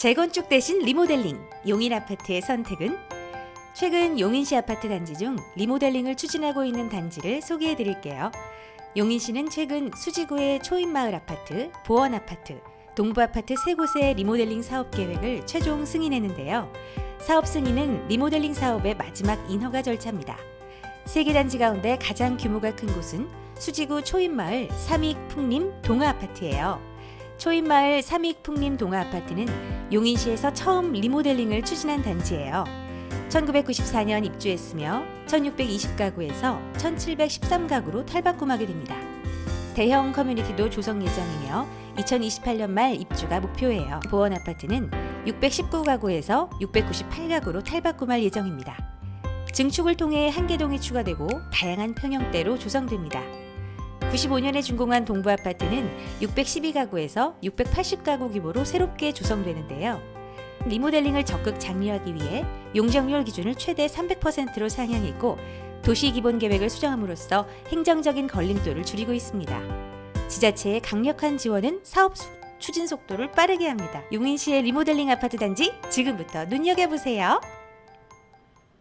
재건축 대신 리모델링 용인 아파트의 선택은 최근 용인시 아파트 단지 중 리모델링을 추진하고 있는 단지를 소개해 드릴게요. 용인시는 최근 수지구의 초인마을 아파트, 보원 아파트, 동부 아파트 세 곳의 리모델링 사업 계획을 최종 승인했는데요. 사업 승인은 리모델링 사업의 마지막 인허가 절차입니다. 세 개 단지 가운데 가장 규모가 큰 곳은 수지구 초인마을 삼익 풍림 동아 아파트예요. 초인마을 삼익 풍림 동아 아파트는 용인시에서 처음 리모델링을 추진한 단지예요. 1994년 입주했으며 1620가구에서 1713가구로 탈바꿈하게 됩니다. 대형 커뮤니티도 조성 예정이며 2028년 말 입주가 목표예요. 보원 아파트는 619가구에서 698가구로 탈바꿈할 예정입니다. 증축을 통해 한계동이 추가되고 다양한 평형대로 조성됩니다. 95년에 준공한 동부 아파트는 612가구에서 680가구 규모로 새롭게 조성되는데요. 리모델링을 적극 장려하기 위해 용적률 기준을 최대 300%로 상향했고 도시 기본 계획을 수정함으로써 행정적인 걸림돌을 줄이고 있습니다. 지자체의 강력한 지원은 사업 수- 추진 속도를 빠르게 합니다. 용인시의 리모델링 아파트 단지 지금부터 눈여겨보세요.